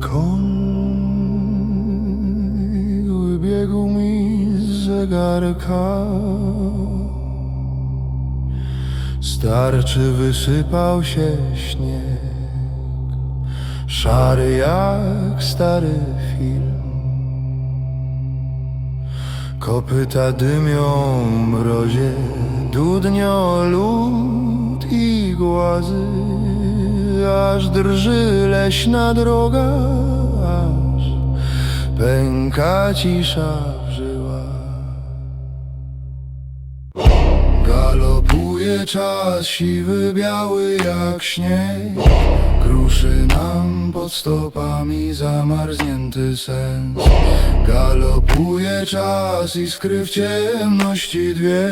Koń wybiegł mi z zegarka. Starczy wysypał się śnieg. Szary jak stary film. Kopyta dymią mrozie Dudnio lód i głazy Aż drży leśna droga Aż pęka cisza w żyłach. Galopuje czas siwy, biały jak śnieg Kruszy nam pod stopami zamarznięty sen. Galopuje czas, iskry w ciemności dwie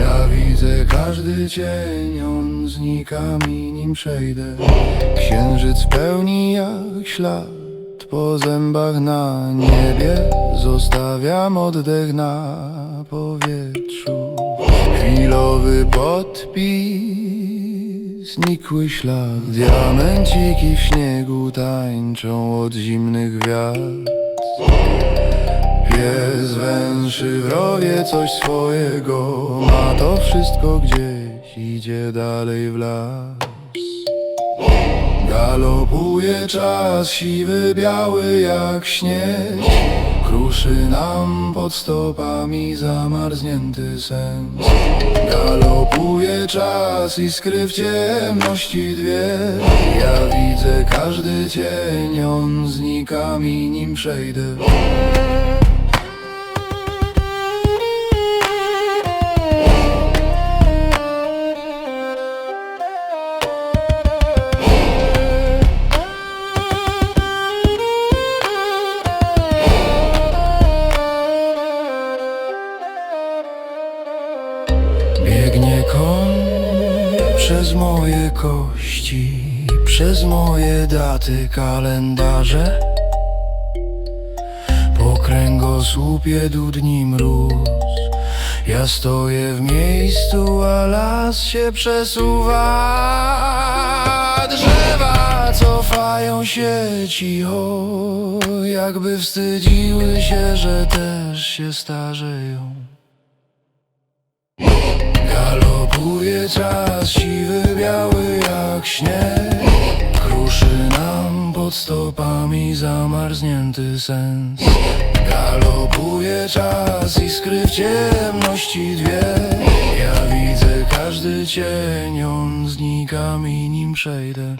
Ja widzę każdy cień, on znika mi nim przejdę. Księżyc pełni jak ślad po zębach na niebie. Zostawiam oddech na powietrzu. Chwilowy podpis, nikły ślad. Diamenciki w śniegu tańczą od zimnych gwiazd Pies węszy w rowie coś swojego. Ma to wszystko gdzieś, idzie dalej w las. Galopuje czas siwy, biały jak śnieg. Kruszy nam pod stopami zamarznięty sen Galopuje czas, iskry w ciemności dwie. Ja widzę każdy cień, on znika mi nim przejdę przez moje kości, przez moje daty kalendarze. Po kręgosłupie dudni mróz, ja stoję w miejscu, a las się przesuwa. Drzewa cofają się cicho, jakby wstydziły się, że też się starzeją. Galopuje czas siwy, biały jak śnieg. Kruszy nam pod stopami zamarznięty sens. Galopuje czas, iskry w ciemności dwie. Ja widzę każdy cień, on znika mi nim przejdę